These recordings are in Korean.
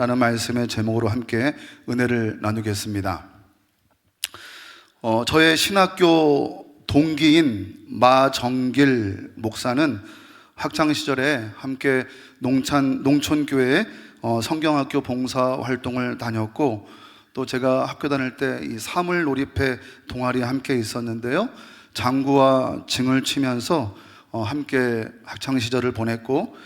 라는 말씀의 제목으로 함께 은혜를 나누겠습니다. 어, 저의 신학교 동기인 마정길 목사는 학창 시절에 함께 농찬 농촌교회 어, 성경학교 봉사 활동을 다녔고 또 제가 학교 다닐 때 이 사물 놀이패 동아리에 함께 있었는데요. 장구와 징을 치면서 어, 함께 학창 시절을 보냈고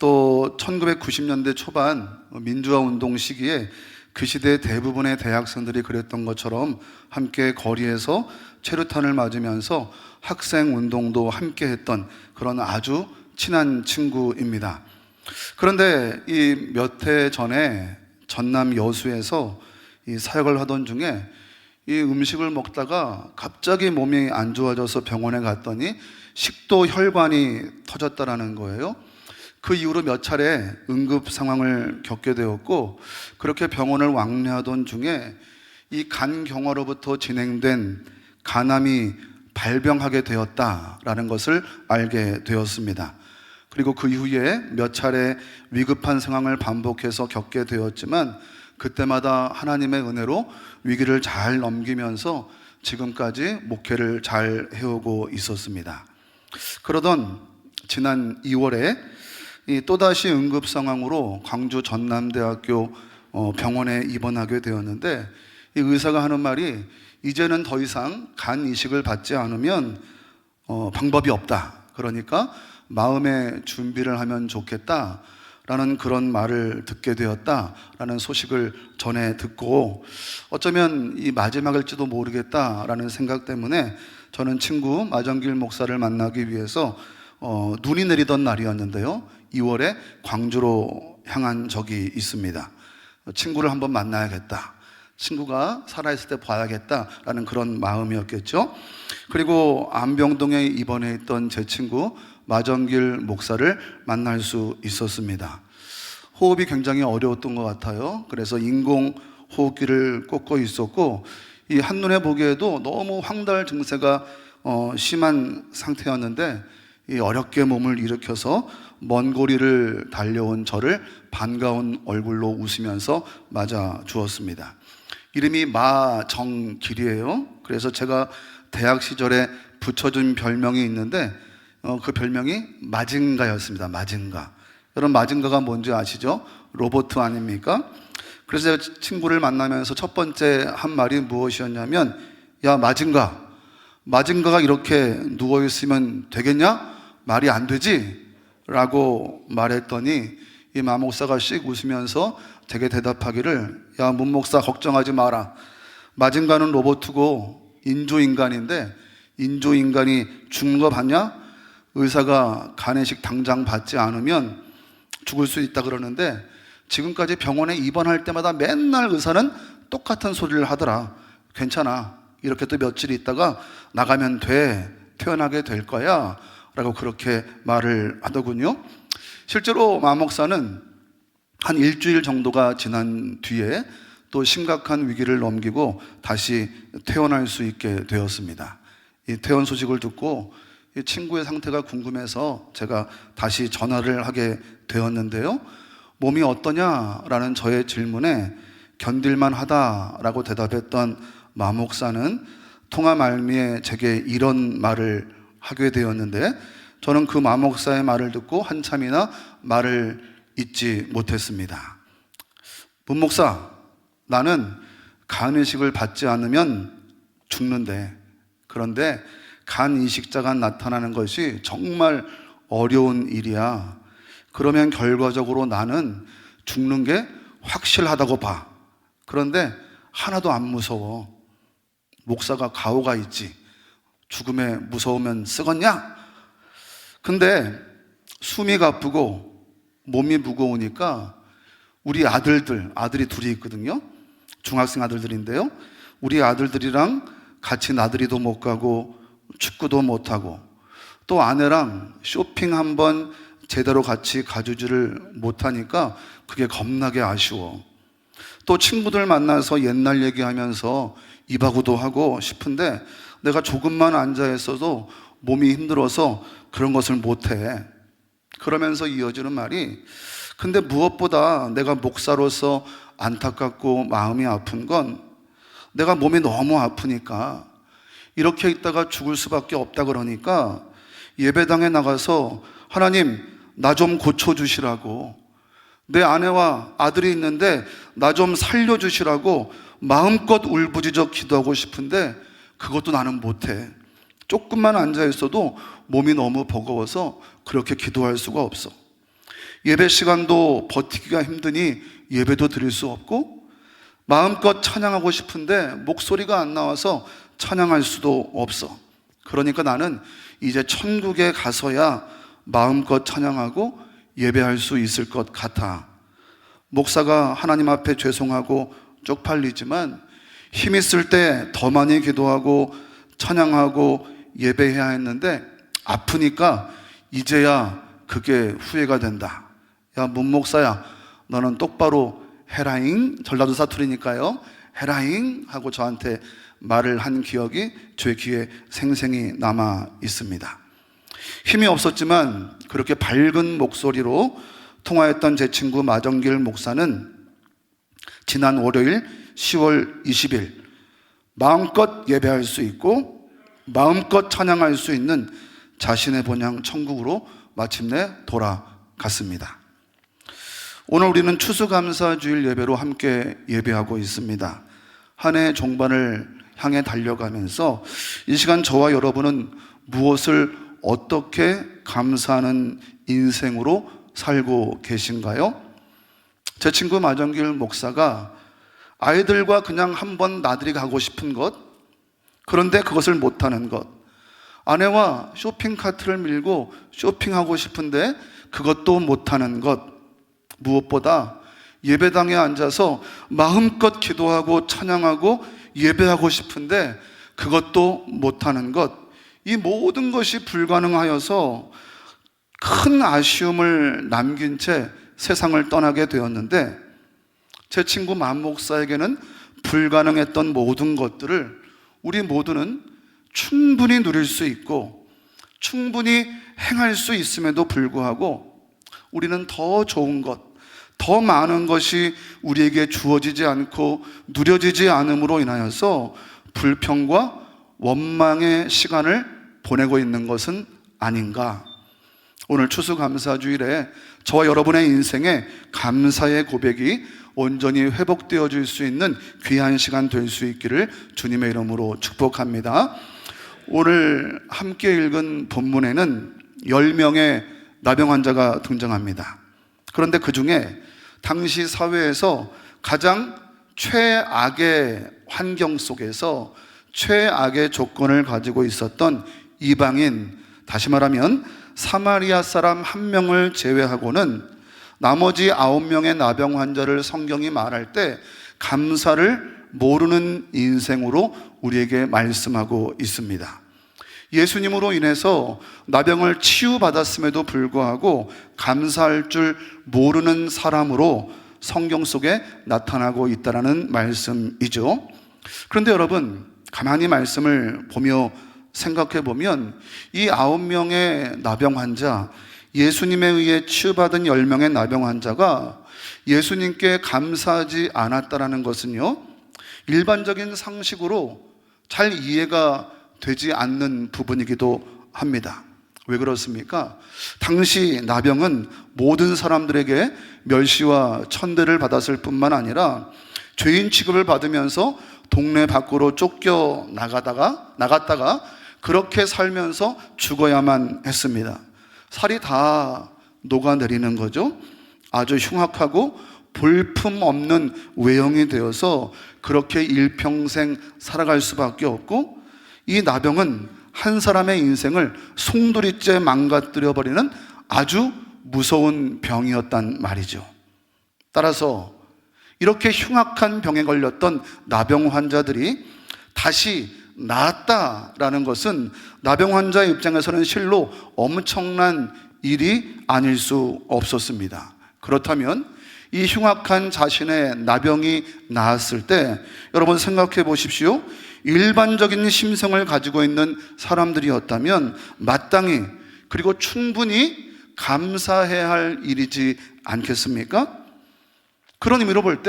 또 1990년대 초반 민주화 운동 시기에 그 시대 대부분의 대학생들이 그랬던 것처럼 함께 거리에서 체류탄을 맞으면서 학생 운동도 함께 했던 그런 아주 친한 친구입니다. 그런데 이 몇 해 전에 전남 여수에서 이 사역을 하던 중에 이 음식을 먹다가 갑자기 몸이 안 좋아져서 병원에 갔더니 식도 혈관이 터졌다라는 거예요. 그 이후로 몇 차례 응급 상황을 겪게 되었고 그렇게 병원을 왕래하던 중에 이 간 경화로부터 진행된 간암이 발병하게 되었다라는 것을 알게 되었습니다. 그리고 그 이후에 몇 차례 위급한 상황을 반복해서 겪게 되었지만 그때마다 하나님의 은혜로 위기를 잘 넘기면서 지금까지 목회를 잘 해오고 있었습니다. 그러던 지난 2월에 이 또다시 응급 상황으로 광주 전남대학교 어, 병원에 입원하게 되었는데 이 의사가 하는 말이 이제는 더 이상 간 이식을 받지 않으면 어, 방법이 없다. 그러니까 마음의 준비를 하면 좋겠다. 라는 그런 말을 듣게 되었다 라는 소식을 전해 듣고 어쩌면 이 마지막일지도 모르겠다 라는 생각 때문에 저는 친구 마정길 목사를 만나기 위해서 어, 눈이 내리던 날이었는데요. 2월에 광주로 향한 적이 있습니다. 친구를 한번 만나야겠다. 친구가 살아있을 때 봐야겠다라는 그런 마음이었겠죠. 그리고 안병동에 입원해 있던 제 친구 마정길 목사를 만날 수 있었습니다. 호흡이 굉장히 어려웠던 것 같아요. 그래서 인공 호흡기를 꽂고 있었고 이 한눈에 보기에도 너무 황달 증세가 어, 심한 상태였는데 이 어렵게 몸을 일으켜서 먼 거리를 달려온 저를 반가운 얼굴로 웃으면서 맞아 주었습니다. 이름이 마정길이에요. 그래서 제가 대학 시절에 붙여준 별명이 있는데 어, 그 별명이 마징가였습니다. 마징가. 여러분 마징가가 뭔지 아시죠? 로보트 아닙니까? 그래서 친구를 만나면서 첫 번째 한 말이 무엇이었냐면 야 마징가 마징가가 이렇게 누워 있으면 되겠냐? 말이 안 되지? 라고 말했더니 이 마목사가 씩 웃으면서 되게 대답하기를 야 문 목사 걱정하지 마라 마징가는 로봇이고 인조인간인데 인조인간이 죽는 거 봤냐? 의사가 간이식 당장 받지 않으면 죽을 수 있다 그러는데 지금까지 병원에 입원할 때마다 맨날 의사는 똑같은 소리를 하더라. 괜찮아. 이렇게 또 며칠 있다가 나가면 돼. 태어나게 될 거야. 라고 그렇게 말을 하더군요. 실제로 마 목사는 한 일주일 정도가 지난 뒤에 또 심각한 위기를 넘기고 다시 퇴원할 수 있게 되었습니다. 이 퇴원 소식을 듣고 이 친구의 상태가 궁금해서 제가 다시 전화를 하게 되었는데요. 몸이 어떠냐라는 저의 질문에 견딜만 하다라고 대답했던 마목사는 통화 말미에 제게 이런 말을 하게 되었는데 저는 그 마목사의 말을 듣고 한참이나 말을 잊지 못했습니다. 문목사, 나는 간이식을 받지 않으면 죽는데 그런데 간 이식자가 나타나는 것이 정말 어려운 일이야. 그러면 결과적으로 나는 죽는 게 확실하다고 봐. 그런데 하나도 안 무서워. 목사가 가오가 있지. 죽음에 무서우면 쓰겄냐? 근데 숨이 가쁘고 몸이 무거우니까 우리 아들들, 아들이 둘이 있거든요. 중학생 아들들인데요. 우리 아들들이랑 같이 나들이도 못 가고 축구도 못 하고 또 아내랑 쇼핑 한번 제대로 같이 가주지를 못하니까 그게 겁나게 아쉬워. 또 친구들 만나서 옛날 얘기하면서 이바구도 하고 싶은데 내가 조금만 앉아 있어도 몸이 힘들어서 그런 것을 못해. 그러면서 이어지는 말이 근데 무엇보다 내가 목사로서 안타깝고 마음이 아픈 건 내가 몸이 너무 아프니까 이렇게 있다가 죽을 수밖에 없다 그러니까 예배당에 나가서 하나님 나 좀 고쳐주시라고 내 아내와 아들이 있는데 나 좀 살려주시라고 마음껏 울부짖어 기도하고 싶은데 그것도 나는 못해. 조금만 앉아 있어도 몸이 너무 버거워서 그렇게 기도할 수가 없어. 예배 시간도 버티기가 힘드니 예배도 드릴 수 없고 마음껏 찬양하고 싶은데 목소리가 안 나와서 찬양할 수도 없어. 그러니까 나는 이제 천국에 가서야 마음껏 찬양하고 예배할 수 있을 것 같아. 목사가 하나님 앞에 죄송하고 쪽팔리지만 힘 있을 때 더 많이 기도하고 찬양하고 예배해야 했는데 아프니까 이제야 그게 후회가 된다. 야, 문목사야, 너는 똑바로 해라잉. 전라도 사투리니까요. 해라잉. 하고 저한테 말을 한 기억이 제 귀에 생생히 남아 있습니다. 힘이 없었지만 그렇게 밝은 목소리로 통화했던 제 친구 마정길 목사는 지난 월요일 10월 20일 마음껏 예배할 수 있고 마음껏 찬양할 수 있는 자신의 본향 천국으로 마침내 돌아갔습니다. 오늘 우리는 추수감사 주일 예배로 함께 예배하고 있습니다. 한 해 종반을 향해 달려가면서 이 시간 저와 여러분은 무엇을 어떻게 감사하는 인생으로 살고 계신가요? 제 친구 마정길 목사가 아이들과 그냥 한번 나들이 가고 싶은 것, 그런데 그것을 못하는 것, 아내와 쇼핑 카트를 밀고 쇼핑하고 싶은데 그것도 못하는 것, 무엇보다 예배당에 앉아서 마음껏 기도하고 찬양하고 예배하고 싶은데 그것도 못하는 것, 이 모든 것이 불가능하여서 큰 아쉬움을 남긴 채 세상을 떠나게 되었는데 제 친구 만 목사에게는 불가능했던 모든 것들을 우리 모두는 충분히 누릴 수 있고 충분히 행할 수 있음에도 불구하고 우리는 더 좋은 것, 더 많은 것이 우리에게 주어지지 않고 누려지지 않음으로 인하여서 불평과 원망의 시간을 보내고 있는 것은 아닌가. 오늘 추수감사주일에 저와 여러분의 인생에 감사의 고백이 온전히 회복되어질 수 있는 귀한 시간 될 수 있기를 주님의 이름으로 축복합니다. 오늘 함께 읽은 본문에는 10명의 나병 환자가 등장합니다. 그런데 그 중에 당시 사회에서 가장 최악의 환경 속에서 최악의 조건을 가지고 있었던 이방인, 다시 말하면 사마리아 사람 한 명을 제외하고는 나머지 아홉 명의 나병 환자를 성경이 말할 때 감사를 모르는 인생으로 우리에게 말씀하고 있습니다. 예수님으로 인해서 나병을 치유받았음에도 불구하고 감사할 줄 모르는 사람으로 성경 속에 나타나고 있다라는 말씀이죠. 그런데 여러분, 가만히 말씀을 보며 생각해 보면 이 아홉 명의 나병 환자, 예수님에 의해 치유받은 열 명의 나병 환자가 예수님께 감사하지 않았다라는 것은요, 일반적인 상식으로 잘 이해가 되지 않는 부분이기도 합니다. 왜 그렇습니까? 당시 나병은 모든 사람들에게 멸시와 천대를 받았을 뿐만 아니라 죄인 취급을 받으면서 동네 밖으로 쫓겨 나가다가 나갔다가 그렇게 살면서 죽어야만 했습니다. 살이 다 녹아내리는 거죠. 아주 흉악하고 볼품 없는 외형이 되어서 그렇게 일평생 살아갈 수밖에 없고 이 나병은 한 사람의 인생을 송두리째 망가뜨려 버리는 아주 무서운 병이었단 말이죠. 따라서 이렇게 흉악한 병에 걸렸던 나병 환자들이 다시 나았다라는 것은 나병 환자의 입장에서는 실로 엄청난 일이 아닐 수 없었습니다. 그렇다면 이 흉악한 자신의 나병이 나았을 때 여러분 생각해 보십시오. 일반적인 심성을 가지고 있는 사람들이었다면 마땅히 그리고 충분히 감사해야 할 일이지 않겠습니까? 그런 의미로 볼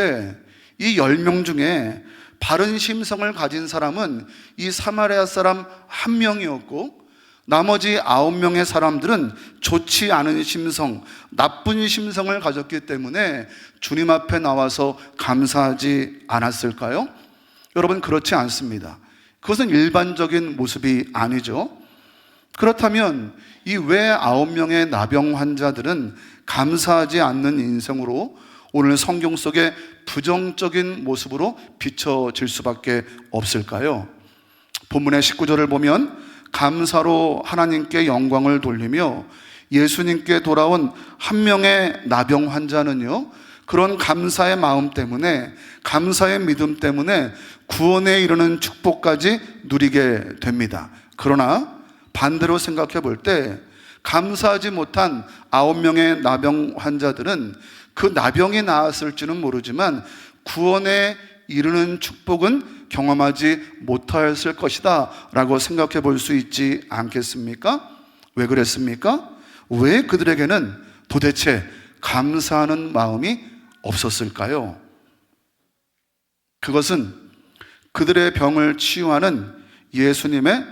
때이열명 중에 바른 심성을 가진 사람은 이 사마리아 사람 한 명이었고 나머지 아홉 명의 사람들은 좋지 않은 심성, 나쁜 심성을 가졌기 때문에 주님 앞에 나와서 감사하지 않았을까요? 여러분 그렇지 않습니다. 그것은 일반적인 모습이 아니죠. 그렇다면 이외 아홉 명의 나병 환자들은 감사하지 않는 인생으로 오늘 성경 속에 부정적인 모습으로 비춰질 수밖에 없을까요? 본문의 19절을 보면 감사로 하나님께 영광을 돌리며 예수님께 돌아온 한 명의 나병 환자는요, 그런 감사의 마음 때문에, 감사의 믿음 때문에 구원에 이르는 축복까지 누리게 됩니다. 그러나 반대로 생각해 볼 때, 감사하지 못한 아홉 명의 나병 환자들은 그 나병이 나았을지는 모르지만 구원에 이르는 축복은 경험하지 못하였을 것이다 라고 생각해 볼 수 있지 않겠습니까? 왜 그랬습니까? 왜 그들에게는 도대체 감사하는 마음이 없었을까요? 그것은 그들의 병을 치유하는 예수님의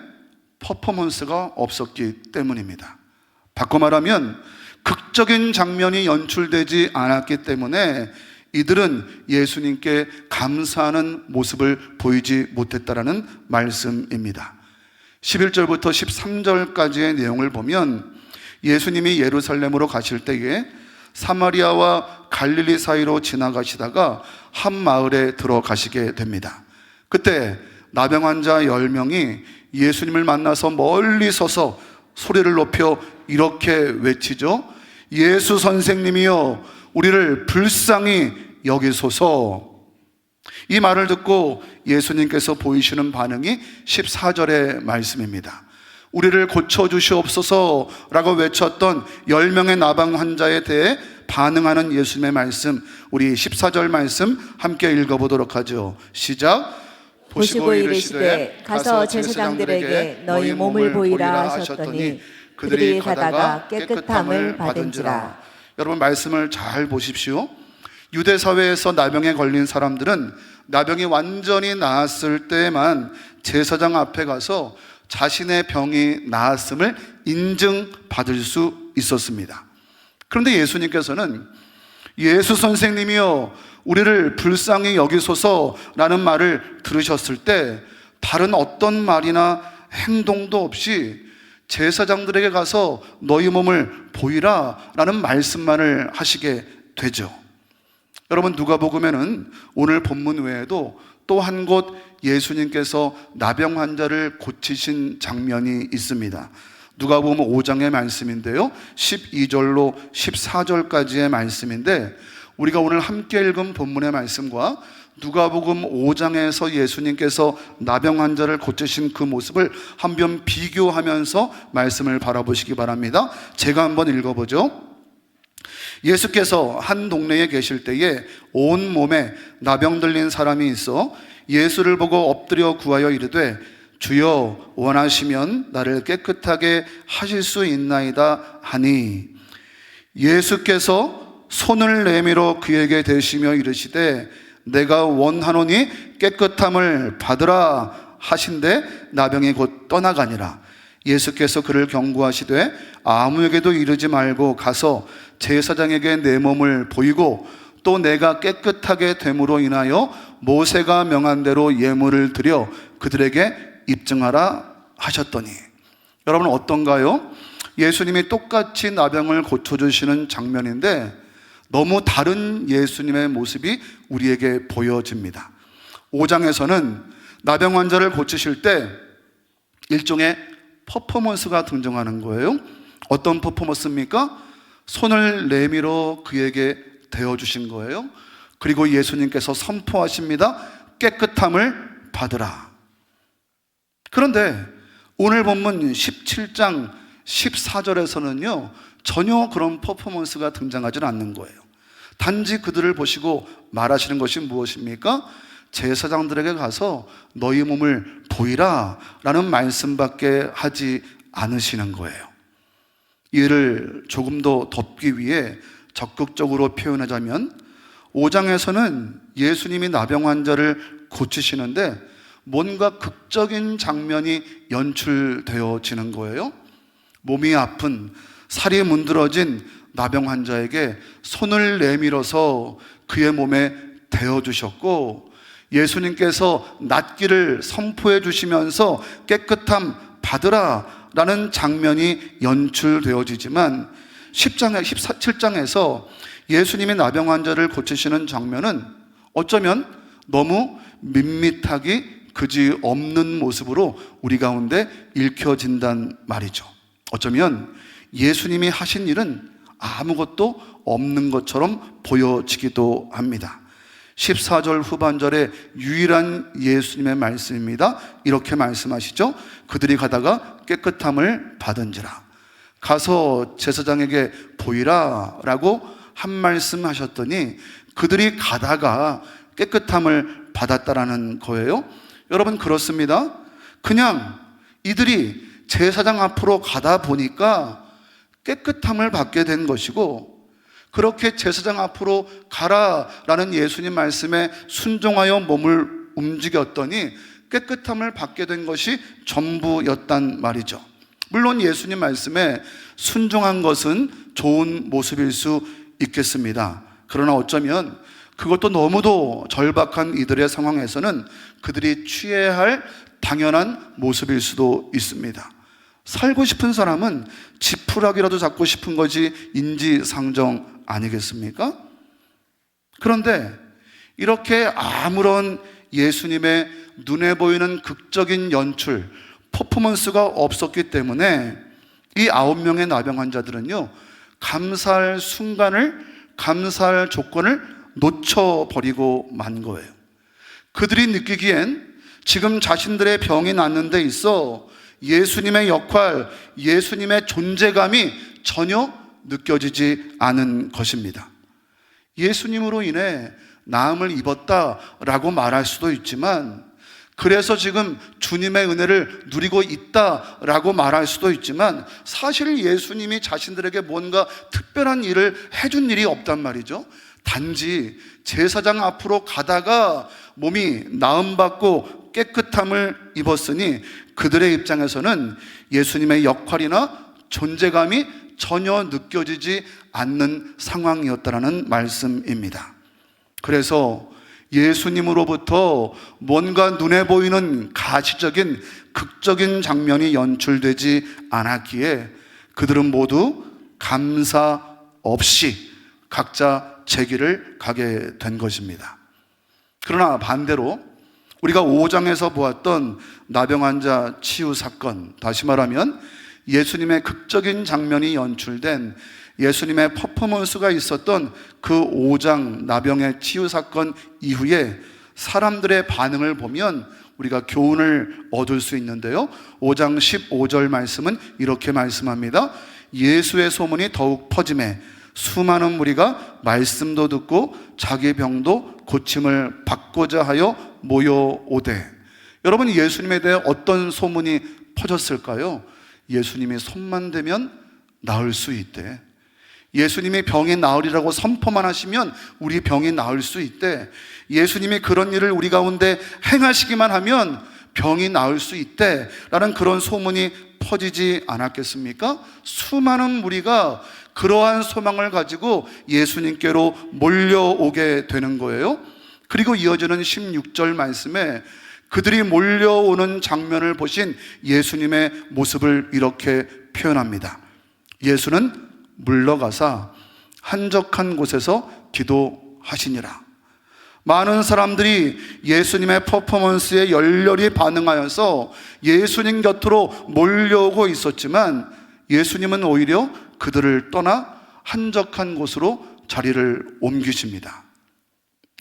퍼포먼스가 없었기 때문입니다. 바꿔 말하면 극적인 장면이 연출되지 않았기 때문에 이들은 예수님께 감사하는 모습을 보이지 못했다라는 말씀입니다. 11절부터 13절까지의 내용을 보면 예수님이 예루살렘으로 가실 때에 사마리아와 갈릴리 사이로 지나가시다가 한 마을에 들어가시게 됩니다. 그때 나병 환자 10명이 예수님을 만나서 멀리 서서 소리를 높여 이렇게 외치죠. 예수 선생님이여 우리를 불쌍히 여기소서. 이 말을 듣고 예수님께서 보이시는 반응이 14절의 말씀입니다. 우리를 고쳐주시옵소서 라고 외쳤던 10명의 나방 환자에 대해 반응하는 예수님의 말씀, 우리 14절 말씀 함께 읽어보도록 하죠. 시작. 보시고 이르시되 가서 제사장들에게 너희 몸을 보이라 하셨더니 그들이 가다가 깨끗함을 받은지라. 여러분 말씀을 잘 보십시오. 유대 사회에서 나병에 걸린 사람들은 나병이 완전히 나았을 때만 제사장 앞에 가서 자신의 병이 나았음을 인증받을 수 있었습니다. 그런데 예수님께서는 예수 선생님이여 우리를 불쌍히 여기소서라는 말을 들으셨을 때 다른 어떤 말이나 행동도 없이 제사장들에게 가서 너희 몸을 보이라 라는 말씀만을 하시게 되죠. 여러분 누가복음에는 오늘 본문 외에도 또 한 곳 예수님께서 나병 환자를 고치신 장면이 있습니다. 누가복음 5장의 말씀인데요. 12절로 14절까지의 말씀인데 우리가 오늘 함께 읽은 본문의 말씀과 누가복음 5장에서 예수님께서 나병 환자를 고치신 그 모습을 한번 비교하면서 말씀을 바라보시기 바랍니다. 제가 한번 읽어보죠. 예수께서 한 동네에 계실 때에 온 몸에 나병 들린 사람이 있어 예수를 보고 엎드려 구하여 이르되 주여 원하시면 나를 깨끗하게 하실 수 있나이다 하니 예수께서 손을 내밀어 그에게 대시며 이르시되 내가 원하노니 깨끗함을 받으라 하신데 나병이 곧 떠나가니라 예수께서 그를 경고하시되 아무에게도 이르지 말고 가서 제사장에게 내 몸을 보이고 또 내가 깨끗하게 됨으로 인하여 모세가 명한 대로 예물을 드려 그들에게 입증하라 하셨더니 여러분 어떤가요? 예수님이 똑같이 나병을 고쳐주시는 장면인데 너무 다른 예수님의 모습이 우리에게 보여집니다. 5장에서는 나병 환자를 고치실 때 일종의 퍼포먼스가 등장하는 거예요. 어떤 퍼포먼스입니까? 손을 내밀어 그에게 대어주신 거예요. 그리고 예수님께서 선포하십니다. 깨끗함을 받으라. 그런데 오늘 본문 17장 14절에서는요, 전혀 그런 퍼포먼스가 등장하지 않는 거예요. 단지 그들을 보시고 말하시는 것이 무엇입니까? 제사장들에게 가서 너희 몸을 보이라 라는 말씀밖에 하지 않으시는 거예요. 이를 조금 더 덮기 위해 적극적으로 표현하자면 5장에서는 예수님이 나병 환자를 고치시는데 뭔가 극적인 장면이 연출되어지는 거예요. 몸이 아픈 살이 문드러진 나병 환자에게 손을 내밀어서 그의 몸에 대어 주셨고 예수님께서 낫기를 선포해 주시면서 깨끗함 받으라 라는 장면이 연출되어지지만 10장에 17장에서 예수님이 나병 환자를 고치시는 장면은 어쩌면 너무 밋밋하기 그지 없는 모습으로 우리 가운데 읽혀진단 말이죠. 어쩌면 예수님이 하신 일은 아무것도 없는 것처럼 보여지기도 합니다. 14절 후반절의 유일한 예수님의 말씀입니다. 이렇게 말씀하시죠. 그들이 가다가 깨끗함을 받은지라. 가서 제사장에게 보이라 라고 한 말씀 하셨더니 그들이 가다가 깨끗함을 받았다라는 거예요. 여러분 그렇습니다. 그냥 이들이 제사장 앞으로 가다 보니까 깨끗함을 받게 된 것이고 그렇게 제사장 앞으로 가라라는 예수님 말씀에 순종하여 몸을 움직였더니 깨끗함을 받게 된 것이 전부였단 말이죠. 물론 예수님 말씀에 순종한 것은 좋은 모습일 수 있겠습니다. 그러나 어쩌면 그것도 너무도 절박한 이들의 상황에서는 그들이 취해야 할 당연한 모습일 수도 있습니다. 살고 싶은 사람은 지푸라기라도 잡고 싶은 거지 인지상정 아니겠습니까? 그런데 이렇게 아무런 예수님의 눈에 보이는 극적인 연출, 퍼포먼스가 없었기 때문에 이 아홉 명의 나병 환자들은요, 감사할 순간을, 감사할 조건을 놓쳐버리고 만 거예요. 그들이 느끼기엔 지금 자신들의 병이 낫는 데 있어 예수님의 역할, 예수님의 존재감이 전혀 느껴지지 않은 것입니다. 예수님으로 인해 나음을 입었다라고 말할 수도 있지만, 그래서 지금 주님의 은혜를 누리고 있다라고 말할 수도 있지만, 사실 예수님이 자신들에게 뭔가 특별한 일을 해준 일이 없단 말이죠. 단지 제사장 앞으로 가다가 몸이 나음받고 깨끗함을 입었으니 그들의 입장에서는 예수님의 역할이나 존재감이 전혀 느껴지지 않는 상황이었다라는 말씀입니다. 그래서 예수님으로부터 뭔가 눈에 보이는 가시적인 극적인 장면이 연출되지 않았기에 그들은 모두 감사 없이 각자 제 길을 가게 된 것입니다. 그러나 반대로 우리가 5장에서 보았던 나병 환자 치유 사건, 다시 말하면 예수님의 극적인 장면이 연출된 예수님의 퍼포먼스가 있었던 그 5장 나병의 치유 사건 이후에 사람들의 반응을 보면 우리가 교훈을 얻을 수 있는데요. 5장 15절 말씀은 이렇게 말씀합니다. 예수의 소문이 더욱 퍼짐에 수많은 무리가 말씀도 듣고 자기 병도 고침을 받고자 하여 모여오되 여러분 예수님에 대해 어떤 소문이 퍼졌을까요? 예수님이 손만 대면 나을 수 있대. 예수님이 병이 나으리라고 선포만 하시면 우리 병이 나을 수 있대. 예수님이 그런 일을 우리 가운데 행하시기만 하면 병이 나을 수 있대. 라는 그런 소문이 퍼지지 않았겠습니까? 수많은 무리가 그러한 소망을 가지고 예수님께로 몰려오게 되는 거예요. 그리고 이어지는 16절 말씀에 그들이 몰려오는 장면을 보신 예수님의 모습을 이렇게 표현합니다. 예수는 물러가사 한적한 곳에서 기도하시니라. 많은 사람들이 예수님의 퍼포먼스에 열렬히 반응하여서 예수님 곁으로 몰려오고 있었지만 예수님은 오히려 그들을 떠나 한적한 곳으로 자리를 옮기십니다.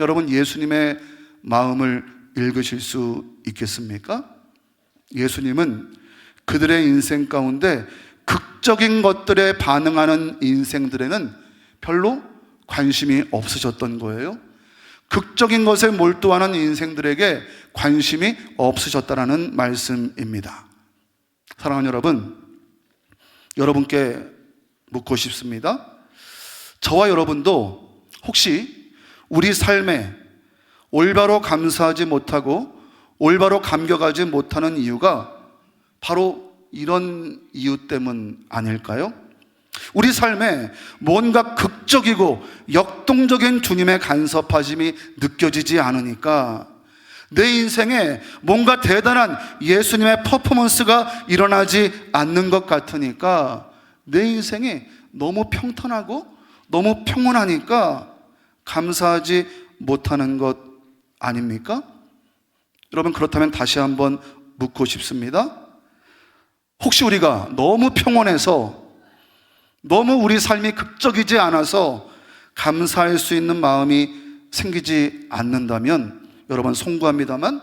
여러분 예수님의 마음을 읽으실 수 있겠습니까? 예수님은 그들의 인생 가운데 극적인 것들에 반응하는 인생들에는 별로 관심이 없으셨던 거예요. 극적인 것에 몰두하는 인생들에게 관심이 없으셨다라는 말씀입니다. 사랑하는 여러분, 여러분께 묻고 싶습니다. 저와 여러분도 혹시 우리 삶에 올바로 감사하지 못하고 올바로 감격하지 못하는 이유가 바로 이런 이유 때문 아닐까요? 우리 삶에 뭔가 극적이고 역동적인 주님의 간섭하심이 느껴지지 않으니까 내 인생에 뭔가 대단한 예수님의 퍼포먼스가 일어나지 않는 것 같으니까 내 인생이 너무 평탄하고 너무 평온하니까 감사하지 못하는 것 아닙니까? 여러분 그렇다면 다시 한번 묻고 싶습니다. 혹시 우리가 너무 평온해서 너무 우리 삶이 극적이지 않아서 감사할 수 있는 마음이 생기지 않는다면 여러분 송구합니다만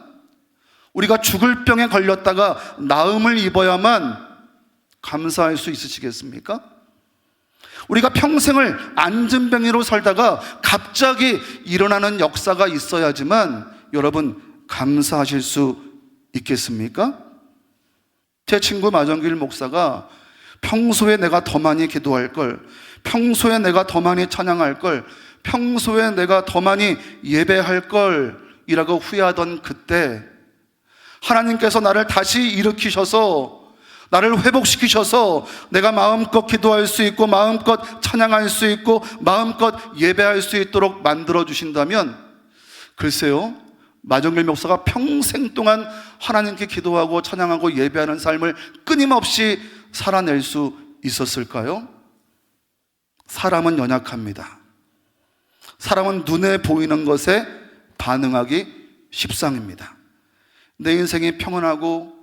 우리가 죽을 병에 걸렸다가 나음을 입어야만 감사할 수 있으시겠습니까? 우리가 평생을 안전병이로 살다가 갑자기 일어나는 역사가 있어야지만 여러분 감사하실 수 있겠습니까? 제 친구 마정길 목사가 평소에 내가 더 많이 기도할 걸, 평소에 내가 더 많이 찬양할 걸, 평소에 내가 더 많이 예배할 걸, 이라고 후회하던 그때, 하나님께서 나를 다시 일으키셔서, 나를 회복시키셔서 내가 마음껏 기도할 수 있고, 마음껏 찬양할 수 있고, 마음껏 예배할 수 있도록 만들어 주신다면, 글쎄요, 마정길 목사가 평생 동안 하나님께 기도하고 찬양하고 예배하는 삶을 끊임없이 살아낼 수 있었을까요? 사람은 연약합니다. 사람은 눈에 보이는 것에 반응하기 십상입니다. 내 인생이 평온하고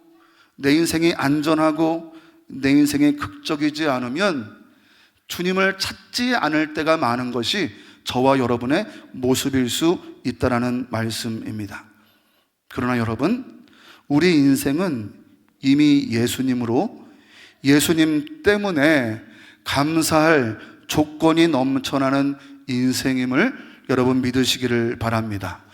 내 인생이 안전하고 내 인생이 극적이지 않으면 주님을 찾지 않을 때가 많은 것이 저와 여러분의 모습일 수 있다라는 말씀입니다. 그러나 여러분, 우리 인생은 이미 예수님으로 예수님 때문에 감사할 조건이 넘쳐나는 인생임을 여러분 믿으시기를 바랍니다.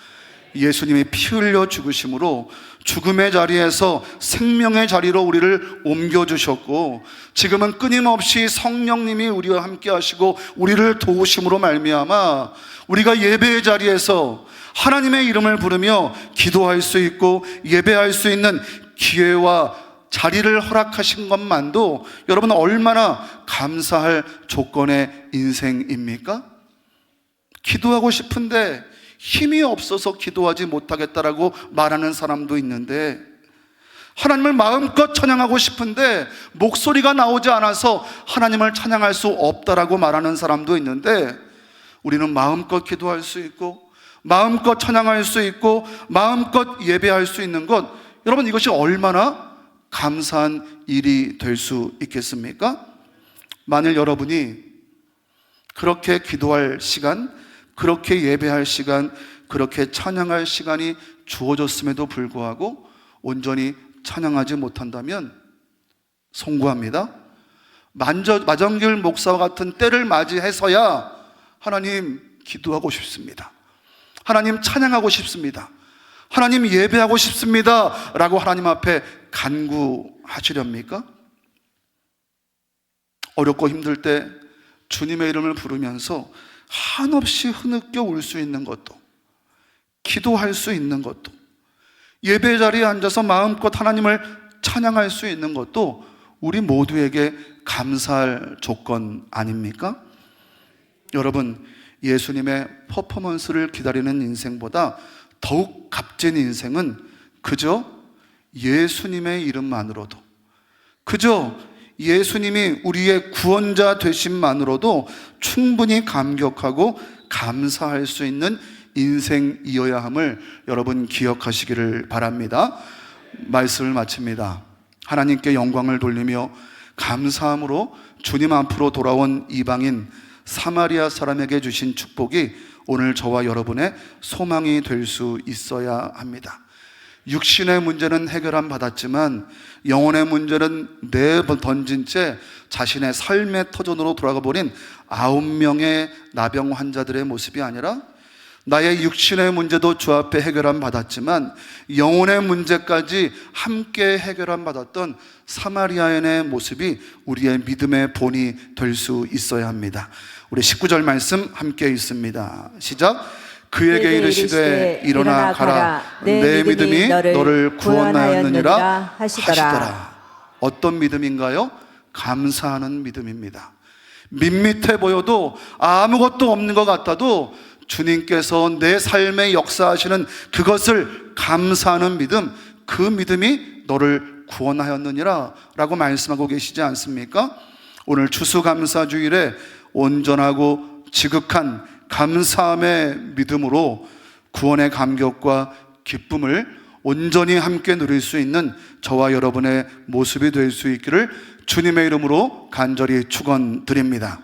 예수님이 피 흘려 죽으심으로 죽음의 자리에서 생명의 자리로 우리를 옮겨주셨고 지금은 끊임없이 성령님이 우리와 함께 하시고 우리를 도우심으로 말미암아 우리가 예배의 자리에서 하나님의 이름을 부르며 기도할 수 있고 예배할 수 있는 기회와 자리를 허락하신 것만도 여러분 얼마나 감사할 조건의 인생입니까? 기도하고 싶은데 힘이 없어서 기도하지 못하겠다라고 말하는 사람도 있는데 하나님을 마음껏 찬양하고 싶은데 목소리가 나오지 않아서 하나님을 찬양할 수 없다라고 말하는 사람도 있는데 우리는 마음껏 기도할 수 있고 마음껏 찬양할 수 있고 마음껏 예배할 수 있는 것 여러분 이것이 얼마나 감사한 일이 될 수 있겠습니까? 만일 여러분이 그렇게 기도할 시간, 그렇게 예배할 시간, 그렇게 찬양할 시간이 주어졌음에도 불구하고 온전히 찬양하지 못한다면 송구합니다. 만저, 마정길 목사와 같은 때를 맞이해서야 하나님 기도하고 싶습니다. 하나님 찬양하고 싶습니다. 하나님 예배하고 싶습니다. 라고 하나님 앞에 간구하시렵니까? 어렵고 힘들 때 주님의 이름을 부르면서 한없이 흐느껴 울 수 있는 것도, 기도할 수 있는 것도, 예배 자리에 앉아서 마음껏 하나님을 찬양할 수 있는 것도 우리 모두에게 감사할 조건 아닙니까? 여러분, 예수님의 퍼포먼스를 기다리는 인생보다 더욱 값진 인생은 그저 예수님의 이름만으로도 그저 예수님이 우리의 구원자 되심만으로도 충분히 감격하고 감사할 수 있는 인생이어야 함을 여러분 기억하시기를 바랍니다. 말씀을 마칩니다. 하나님께 영광을 돌리며 감사함으로 주님 앞으로 돌아온 이방인 사마리아 사람에게 주신 축복이 오늘 저와 여러분의 소망이 될 수 있어야 합니다. 육신의 문제는 해결함 받았지만 영혼의 문제는 내번 던진 채 자신의 삶의 터전으로 돌아가 버린 아홉 명의 나병 환자들의 모습이 아니라 나의 육신의 문제도 주 앞에 해결함 받았지만 영혼의 문제까지 함께 해결함 받았던 사마리아인의 모습이 우리의 믿음의 본이 될 수 있어야 합니다. 우리 19절 말씀 함께 있습니다. 시작. 그에게 이르시되 일어나 가라 내 믿음이 너를 구원하였느니라 하시더라. 어떤 믿음인가요? 감사하는 믿음입니다. 밋밋해 보여도 아무것도 없는 것 같아도 주님께서 내 삶에 역사하시는 그것을 감사하는 믿음, 그 믿음이 너를 구원하였느니라 라고 말씀하고 계시지 않습니까? 오늘 추수감사주일에 온전하고 지극한 감사함의 믿음으로 구원의 감격과 기쁨을 온전히 함께 누릴 수 있는 저와 여러분의 모습이 될 수 있기를 주님의 이름으로 간절히 축원드립니다.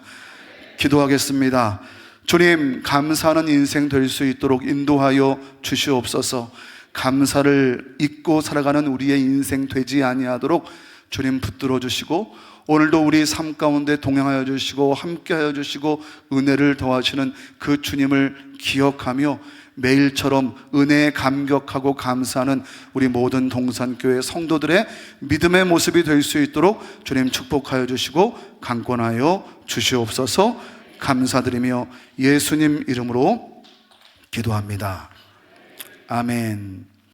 기도하겠습니다. 주님 감사하는 인생 될 수 있도록 인도하여 주시옵소서. 감사를 잊고 살아가는 우리의 인생 되지 아니하도록 주님 붙들어 주시고 오늘도 우리 삶 가운데 동행하여 주시고 함께하여 주시고 은혜를 더하시는 그 주님을 기억하며 매일처럼 은혜에 감격하고 감사하는 우리 모든 동산교회 성도들의 믿음의 모습이 될 수 있도록 주님 축복하여 주시고 강권하여 주시옵소서 감사드리며 예수님 이름으로 기도합니다. 아멘.